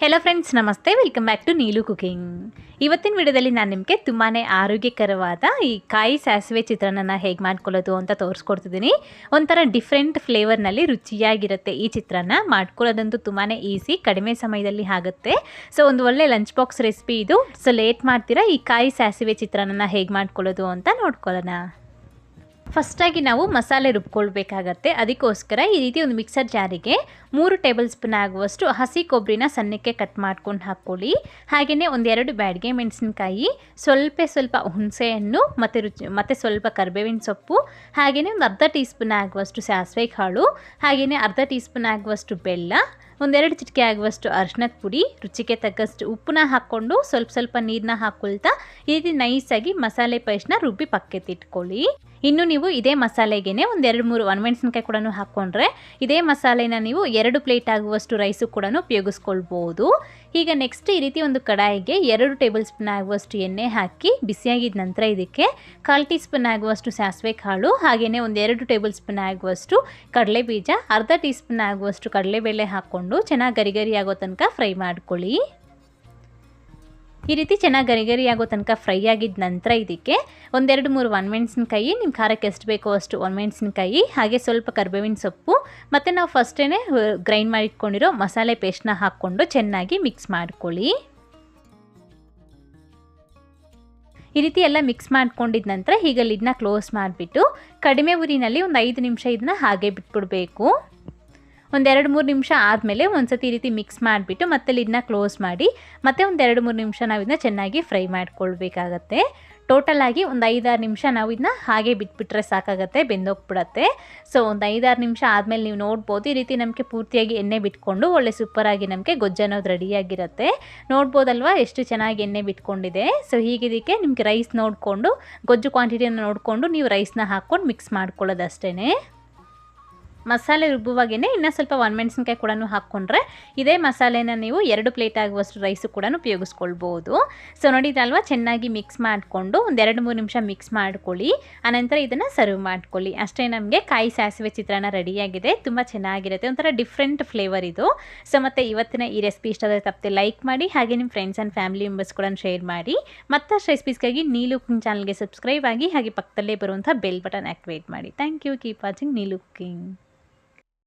Hello friends ನಮಸ್ತೆ. Welcome back to Neelu cooking ಇವತ್ತಿನ ವಿಡಿಯೋದಲ್ಲಿ ನಾನು ನಿಮಗೆ ತುಂಬಾ ಆರೋಗ್ಯಕರವಾದ ಈ ಕಾಯಿ ಸಾಸಿವೆ ಚಿತ್ರಾನ್ನ ಹೇಗೆ ಮಾಡ್ಕೊಳ್ಳೋದು ಅಂತ ತೋರಿಸ್ಕೊಡ್ತಿದ್ದೀನಿ. ಒಂಥರ ಡಿಫ್ರೆಂಟ್ ಫ್ಲೇವರ್ನಲ್ಲಿ ರುಚಿಯಾಗಿರುತ್ತೆ ಈ ಚಿತ್ರಾನ್ನ. ಮಾಡ್ಕೊಳ್ಳೋದಂತೂ ತುಂಬಾ ಈಸಿ ಕಡಿಮೆ ಸಮಯದಲ್ಲಿ ಆಗುತ್ತೆ. ಸೊ ಒಂದು ಒಳ್ಳೆ ಲಂಚ್ ಬಾಕ್ಸ್ ರೆಸಿಪಿ ಇದು. ಸೊ ಲೇಟ್ ಮಾಡ್ತೀರಾ ಈ ಕಾಯಿ ಸಾಸಿವೆ ಚಿತ್ರಾನ್ನ ಹೇಗೆ ಮಾಡ್ಕೊಳ್ಳೋದು ಅಂತ ನೋಡ್ಕೊಳ್ಳೋಣ. ಫಸ್ಟಾಗಿ ನಾವು ಮಸಾಲೆ ರುಬ್ಕೊಳ್ಬೇಕಾಗತ್ತೆ. ಅದಕ್ಕೋಸ್ಕರ ಈ ರೀತಿ ಒಂದು ಮಿಕ್ಸರ್ ಜಾರಿಗೆ ಮೂರು ಟೇಬಲ್ ಸ್ಪೂನ್ ಆಗುವಷ್ಟು ಹಸಿ ಕೊಬ್ಬರಿನ ಸಣ್ಣಕ್ಕೆ ಕಟ್ ಮಾಡ್ಕೊಂಡು ಹಾಕ್ಕೊಳ್ಳಿ. ಹಾಗೆಯೇ ಒಂದೆರಡು ಬ್ಯಾಡಿಗೆ ಮೆಣಸಿನ್ಕಾಯಿ, ಸ್ವಲ್ಪ ಸ್ವಲ್ಪ ಹುಣಸೆಹಣ್ಣು ಮತ್ತು ರುಚಿ, ಮತ್ತು ಸ್ವಲ್ಪ ಕರಿಬೇವಿನ ಸೊಪ್ಪು, ಹಾಗೆಯೇ ಒಂದು ಅರ್ಧ ಟೀ ಸ್ಪೂನ್ ಆಗುವಷ್ಟು ಸಾಸಿವೆ ಕಾಳು, ಹಾಗೆಯೇ ಅರ್ಧ ಟೀ ಸ್ಪೂನ್ ಆಗುವಷ್ಟು ಬೆಲ್ಲ, ಒಂದೆರಡು ಚಿಟಿಕೆ ಆಗುವಷ್ಟು ಅರ್ಶಿನದ ಪುಡಿ, ರುಚಿಗೆ ತಕ್ಕಷ್ಟು ಉಪ್ಪನ್ನ ಹಾಕ್ಕೊಂಡು ಸ್ವಲ್ಪ ಸ್ವಲ್ಪ ನೀರನ್ನ ಹಾಕ್ಕೊಳ್ತಾ ಈ ರೀತಿ ನೈಸಾಗಿ ಮಸಾಲೆ ಪೇಸ್ಟ್ನ ರುಬ್ಬಿ ಪಕ್ಕೆತ್ತಿಟ್ಕೊಳ್ಳಿ ಇನ್ನು ನೀವು ಇದೇ ಮಸಾಲೆಗೆ ಒಂದೆರಡು ಮೂರು ಒಣಮೆಣಸಿನ್ಕಾಯಿ ಕೂಡ ಹಾಕ್ಕೊಂಡ್ರೆ ಇದೇ ಮಸಾಲೆನ ನೀವು ಎರಡು ಪ್ಲೇಟ್ ಆಗುವಷ್ಟು ರೈಸು ಕೂಡ ಉಪಯೋಗಿಸ್ಕೊಳ್ಬೋದು. ಈಗ ನೆಕ್ಸ್ಟ್ ಈ ರೀತಿ ಒಂದು ಕಡಾಯಿಗೆ ಎರಡು ಟೇಬಲ್ ಸ್ಪೂನ್ ಆಗುವಷ್ಟು ಎಣ್ಣೆ ಹಾಕಿ ಬಿಸಿಯಾಗಿದ ನಂತರ ಇದಕ್ಕೆ ಕಾಲು ಟೀ ಸ್ಪೂನ್ ಆಗುವಷ್ಟು ಸಾಸಿವೆ ಕಾಳು ಹಾಗೆಯೇ ಒಂದು ಎರಡು ಟೇಬಲ್ ಸ್ಪೂನ್ ಆಗುವಷ್ಟು ಕಡಲೆ ಬೀಜ, ಅರ್ಧ ಟೀ ಸ್ಪೂನ್ ಆಗುವಷ್ಟು ಕಡಲೆಬೇಳೆ ಹಾಕ್ಕೊಂಡು ಚೆನ್ನಾಗಿ ಗರಿ ಗರಿ ಆಗೋ ತನಕ ಫ್ರೈ ಮಾಡ್ಕೊಳ್ಳಿ. ಈ ರೀತಿ ಚೆನ್ನಾಗಿ ಗರಿ ಗರಿ ಆಗೋ ತನಕ ಫ್ರೈ ಆಗಿದ ನಂತರ ಇದಕ್ಕೆ ಒಂದೆರಡು ಮೂರು ಒಣಮೆಣಸಿನ್ಕಾಯಿ ನಿಮ್ಮ ಖಾರಕ್ಕೆ ಎಷ್ಟು ಬೇಕೋ ಅಷ್ಟು ಒಣಮೆಣಸಿನ್ಕಾಯಿ, ಹಾಗೆ ಸ್ವಲ್ಪ ಕರ್ಬೇವಿನ ಸೊಪ್ಪು, ಮತ್ತು ನಾವು ಫಸ್ಟೇ ಗ್ರೈಂಡ್ ಮಾಡಿಟ್ಕೊಂಡಿರೋ ಮಸಾಲೆ ಪೇಸ್ಟ್ನ ಹಾಕ್ಕೊಂಡು ಚೆನ್ನಾಗಿ ಮಿಕ್ಸ್ ಮಾಡ್ಕೊಳ್ಳಿ. ಈ ರೀತಿ ಎಲ್ಲ ಮಿಕ್ಸ್ ಮಾಡ್ಕೊಂಡಿದ ನಂತರ ಈಗ ಲಿಡ್ನ ಕ್ಲೋಸ್ ಮಾಡಿಬಿಟ್ಟು ಕಡಿಮೆ ಉರಿನಲ್ಲಿ ಒಂದು ಐದು ನಿಮಿಷ ಇದನ್ನ ಹಾಗೆ ಬಿಟ್ಬಿಡಬೇಕು. ಒಂದೆರಡು ಮೂರು ನಿಮಿಷ ಆದಮೇಲೆ ಒಂದ್ಸತಿ ಈ ರೀತಿ ಮಿಕ್ಸ್ ಮಾಡಿಬಿಟ್ಟು ಮತ್ತೆ ಇದನ್ನ ಕ್ಲೋಸ್ ಮಾಡಿ ಮತ್ತೆ ಒಂದು ಎರಡು ಮೂರು ನಿಮಿಷ ನಾವು ಇದನ್ನ ಚೆನ್ನಾಗಿ ಫ್ರೈ ಮಾಡ್ಕೊಳ್ಬೇಕಾಗತ್ತೆ. ಟೋಟಲ್ ಆಗಿ ಒಂದು ಐದಾರು ನಿಮಿಷ ನಾವು ಇದನ್ನ ಹಾಗೆ ಬಿಟ್ಬಿಟ್ರೆ ಸಾಕಾಗತ್ತೆ, ಬೆಂದೋಗ್ಬಿಡತ್ತೆ. ಸೊ ಒಂದು ಐದಾರು ನಿಮಿಷ ಆದಮೇಲೆ ನೀವು ನೋಡ್ಬೋದು, ಈ ರೀತಿ ನಮಗೆ ಪೂರ್ತಿಯಾಗಿ ಎಣ್ಣೆ ಬಿಟ್ಕೊಂಡು ಒಳ್ಳೆ ಸೂಪರಾಗಿ ನಮಗೆ ಗೊಜ್ಜು ಅನ್ನೋದು ರೆಡಿಯಾಗಿರುತ್ತೆ. ನೋಡ್ಬೋದಲ್ವಾ ಎಷ್ಟು ಚೆನ್ನಾಗಿ ಎಣ್ಣೆ ಬಿಟ್ಕೊಂಡಿದೆ. ಸೊ ಹೀಗಿದಕ್ಕೆ ನಿಮಗೆ ರೈಸ್ ನೋಡಿಕೊಂಡು, ಗೊಜ್ಜು ಕ್ವಾಂಟಿಟಿಯನ್ನು ನೋಡಿಕೊಂಡು ನೀವು ರೈಸ್ನ ಹಾಕ್ಕೊಂಡು ಮಿಕ್ಸ್ ಮಾಡ್ಕೊಳ್ಳೋದಷ್ಟೇ ಮಸಾಲೆ ರುಬ್ಬುವಾಗೇ ಇನ್ನೂ ಸ್ವಲ್ಪ ಒಣಮೆಣಸಿನ್ಕಾಯಿ ಕೂಡ ಹಾಕ್ಕೊಂಡ್ರೆ ಇದೇ ಮಸಾಲೆನ ನೀವು ಎರಡು ಪ್ಲೇಟ್ ಆಗುವಷ್ಟು ರೈಸು ಕೂಡ ಉಪಯೋಗಿಸ್ಕೊಳ್ಬೋದು. ಸೊ ನೋಡಿದಲ್ವಾ ಚೆನ್ನಾಗಿ ಮಿಕ್ಸ್ ಮಾಡಿಕೊಂಡು ಒಂದೆರಡು ಮೂರು ನಿಮಿಷ ಮಿಕ್ಸ್ ಮಾಡ್ಕೊಳ್ಳಿ. ಆನಂತರ ಇದನ್ನು ಸರ್ವ್ ಮಾಡ್ಕೊಳ್ಳಿ. ಅಷ್ಟೇ ನಮಗೆ ಕಾಯಿ ಸಾಸಿವೆ ಚಿತ್ರಾನ್ನ ರೆಡಿಯಾಗಿದೆ. ತುಂಬ ಚೆನ್ನಾಗಿರುತ್ತೆ. ಒಂಥರ ಡಿಫ್ರೆಂಟ್ ಫ್ಲೇವರ್ ಇದು. ಸೊ ಮತ್ತು ಇವತ್ತಿನ ಈ ರೆಸಿಪಿ ಇಷ್ಟ ಆದರೆ ತಪ್ಪದೆ ಲೈಕ್ ಮಾಡಿ, ಹಾಗೆ ನಿಮ್ಮ ಫ್ರೆಂಡ್ಸ್ ಆ್ಯಂಡ್ ಫ್ಯಾಮಿಲಿ ಮೆಂಬರ್ಸ್ ಕೂಡ ಶೇರ್ ಮಾಡಿ. ಮತ್ತಷ್ಟು ರೆಸಿಪೀಸ್ಗಾಗಿ ನೀಲು ಕುಕಿಂಗ್ ಚಾನಲ್ಗೆ ಸಬ್ಸ್ಕ್ರೈಬ್ ಆಗಿ, ಹಾಗೆ ಪಕ್ಕದಲ್ಲೇ ಬರುವಂಥ ಬೆಲ್ ಬಟನ್ ಆ್ಯಕ್ಟಿವೇಟ್ ಮಾಡಿ. Thank you keep watching Neelu cooking.